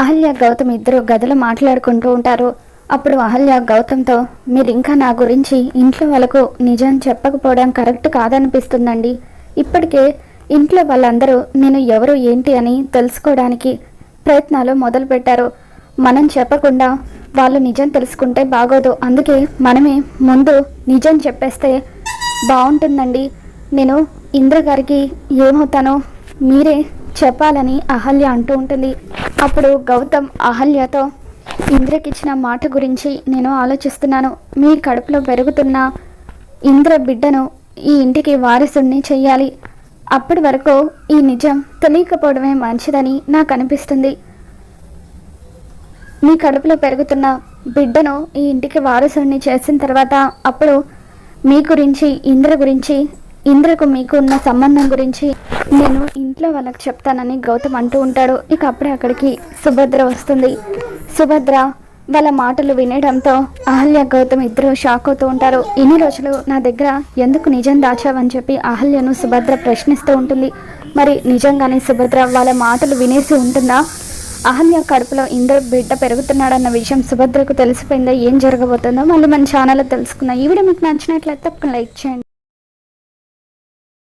అహల్య గౌతమ్ ఇద్దరు గదిలో మాట్లాడుకుంటూ ఉంటారు. అప్పుడు అహల్య గౌతమ్తో మీరు ఇంకా నా గురించి ఇంట్లో వాళ్ళకు నిజం చెప్పకపోవడం కరెక్ట్ కాదనిపిస్తుందండి. ఇప్పటికే ఇంట్లో వాళ్ళందరూ నేను ఎవరు ఏంటి అని తెలుసుకోవడానికి ప్రయత్నాలు మొదలుపెట్టారు. మనం చెప్పకుండా వాళ్ళు నిజం తెలుసుకుంటే బాగోదు. అందుకే మనమే ముందు నిజం చెప్పేస్తే బాగుంటుందండి. నేను ఇంద్ర గారికి ఏమవుతానో మీరే చెప్పాలని అహల్య అంటూ ఉంటుంది. అప్పుడు గౌతమ్ అహల్యతో ఇంద్రకిచ్చిన మాట గురించి నేను ఆలోచిస్తున్నాను. మీ కడుపులో పెరుగుతున్న ఇంద్ర బిడ్డను ఈ ఇంటికి వారసుడిని చెయ్యాలి. అప్పటి వరకు ఈ నిజం తెలియకపోవడమే మంచిదని నాకు అనిపిస్తుంది మీ కడుపులో పెరుగుతున్న బిడ్డను ఈ ఇంటికి వారసుడిని చేసిన తర్వాత అప్పుడు మీ గురించి ఇంద్ర గురించి ఇంద్రకు మీకు ఉన్న సంబంధం గురించి నేను ఇంట్లో వాళ్ళకి చెప్తానని గౌతమ్ అంటూ ఉంటాడు. ఇక అప్పుడే అక్కడికి సుభద్ర వస్తుంది. సుభద్ర వాళ్ళ మాటలు వినడంతో అహల్య గౌతమ్ ఇద్దరు షాక్ అవుతూ ఉంటారు. ఇన్ని రోజులు నా దగ్గర ఎందుకు నిజం దాచావని చెప్పి అహల్యను సుభద్ర ప్రశ్నిస్తూ ఉంటుంది. మరి నిజంగానే సుభద్ర వాళ్ళ మాటలు వినేసి ఉంటుందా? అహల్య కడుపులో ఇంద్ర బిడ్డ పెరుగుతున్నాడన్న విషయం సుభద్రకు తెలిసిపోయిందో? ఏం జరగబోతుందో మళ్ళీ మన ఛానల్లో తెలుసుకుందాం. ఈ వీడియో మీకు నచ్చినట్లయితే తప్పకుండా లైక్ చేయండి.